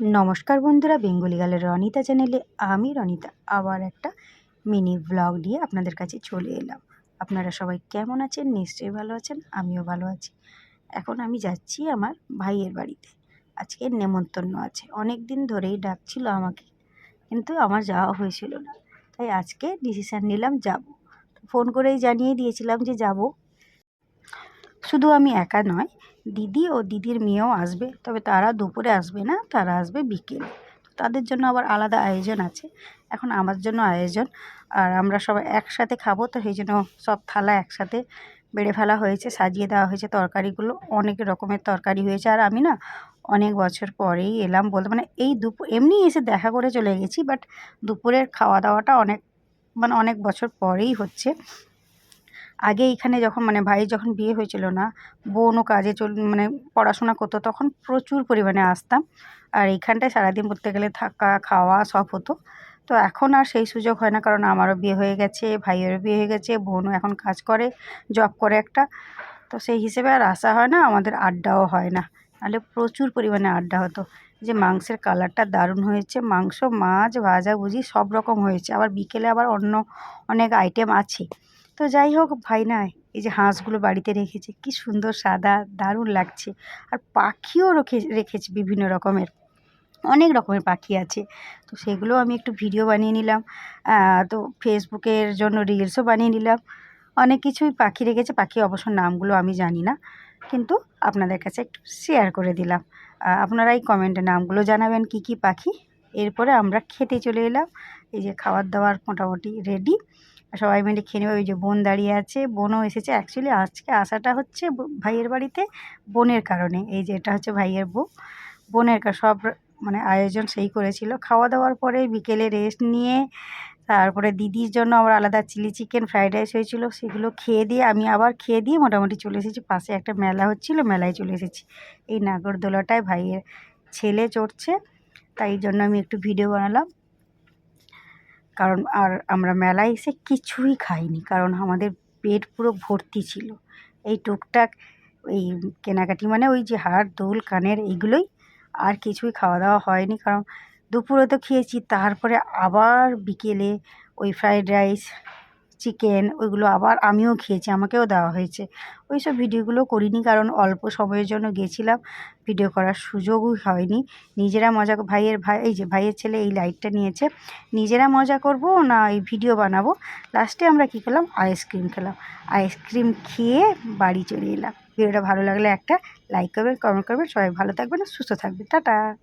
নমস্কার বন্ধুরা, বেঙ্গলি গালের রনিতা চ্যানেলে আমি রনিতা। আবার একটা মিনি ব্লগ নিয়ে আপনাদের কাছে চলে এলাম। আপনারা সবাই কেমন আছেন? নিশ্চয়ই ভালো আছেন, আমিও ভালো আছি। এখন আমি যাচ্ছি আমার ভাইয়ের বাড়িতে। আজকে নেমন্তন্ন আছে। অনেক দিন ধরেই ডাকছিল আমাকে, কিন্তু আমার যাওয়া হয়েছিল না। তাই আজকে ডিসিশান নিলাম যাব। ফোন করেই জানিয়ে দিয়েছিলাম যে যাব। শুধু আমি একা নয় দিদি ও দিদির মেয়েও আসবে, তবে তারা দুপুরে আসবে না, তারা আসবে বিকেলে। তাদের জন্য আবার আলাদা আয়োজন আছে। এখন আমার জন্য আয়োজন, আর আমরা সবাই একসাথে খাব, তো সেই জন্য সব থালা একসাথে বেড়ে ফেলা হয়েছে, সাজিয়ে দেওয়া হয়েছে তরকারিগুলো। অনেক রকমের তরকারি হয়েছে, আর আমি না অনেক বছর পরেই এলাম বলতে মানে এই দুপুর এমনি এসে দেখা করে চলে গেছি, বাট দুপুরের খাওয়া দাওয়াটা অনেক মানে অনেক বছর পরেই হচ্ছে। আগে এইখানে যখন মানে ভাইয়ের যখন বিয়ে হয়েছিল না, বোনও কাজে চল মানে পড়াশোনা করতো, তখন প্রচুর পরিমাণে আসতাম। আর এইখানটায় সারাদিন বলতে গেলে থাকা, খাওয়া সব হতো। তো এখন আর সেই সুযোগ হয় না, কারণ আমারও বিয়ে হয়ে গেছে, ভাইয়েরও বিয়ে হয়ে গেছে, বোনও এখন কাজ করে জব করে একটা। তো সেই হিসেবে আর আসা হয় না, আমাদের আড্ডাও হয় না। নাহলে প্রচুর পরিমাণে আড্ডা হতো। যে মাংসের কালারটা দারুণ হয়েছে, মাংস, মাছ, ভাজা ভাজাভুজি সব রকম হয়েছে। আবার বিকেলে আবার অন্য অনেক আইটেম আছে। তো যাই হোক, ভাই না, এই যে হাঁসগুলো বাড়িতে রেখেছে, কি সুন্দর সাদা, দারুণ লাগছে। আর পাখিও রেখে, রেখেছে বিভিন্ন রকমের, অনেক রকমের পাখি আছে। তো সেগুলো আমি একটু ভিডিও বানিয়ে নিলাম। তো ফেসবুকের জন্য রিলসও বানিয়ে নিলাম। অনেক কিছুই পাখি রেখেছে, পাখি অবশ্য নামগুলো আমি জানি না, কিন্তু আপনাদের কাছে একটু শেয়ার করে দিলাম। আপনারাই কমেন্টে নামগুলো জানাবেন, কি কি পাখি। এরপরে আমরা খেতে চলে এলাম। এই যে খাবার দাবার মোটামুটি রেডি। সবাই মিলে খেয়ে নেবে। ওই যে বোন দাঁড়িয়ে আছে। বোনও এসেছে। অ্যাকচুয়ালি আজকে আসাটা হচ্ছে ভাইয়ের বাড়িতে বোনের কারণে। এই যে এটা হচ্ছে ভাইয়ের বউ। বোনের সব মানে আয়োজন সেই করেছিল। খাওয়া দাওয়ার পরে বিকেলে রেস্ট নিয়ে, তারপরে দিদির জন্য আমার আলাদা চিলি চিকেন, ফ্রাইড রাইস হয়েছিল। সেগুলো খেয়ে দিয়ে, আমি আবার খেয়ে দিয়ে মোটামুটি চলে এসেছি। পাশে একটা মেলা হচ্ছিল, মেলায় চলে এসেছি। এই নাগরদোলাটায় ভাইয়ের ছেলে চড়ছে। তাই জন্য আমি একটু ভিডিও বানালাম। কারণ আর আমরা মেলায় এসে কিছুই খাইনি, কারণ আমাদের পেট পুরো ভর্তি ছিল। এই টুকটাক এই কেনাকাটি মানে ওই যে হাড় দোল, কানের এইগুলোই আর কিছুই খাওয়া দাওয়া হয়নি, কারণ দুপুরে তো খেয়েছি, তারপরে আবার বিকেলে ওই ফ্রায়েড রাইস চিকেন ওইগুলো আবার আমিও খেয়েছি, আমাকেও দেওয়া হয়েছে। ওই সব ভিডিওগুলো করিনি কারণ অল্প সময়ের জন্য গেছিলাম ভিডিও করার সুযোগও হয়নি। নিজেরা মজা ভাইয়ের ভাই, এই যে ভাইয়ের ছেলে এই লাইটটা নিয়েছে। নিজেরা মজা করব না এই ভিডিও বানাবো? লাস্টে আমরা কী করলাম? আইসক্রিম খেলাম। আইসক্রিম খেয়ে বাড়ি চলে এলাম। ভিডিওটা ভালো লাগলে একটা লাইক করবেন কমেন্ট করবেন। সবাই ভালো থাকবেন, সুস্থ থাকবে টাটা!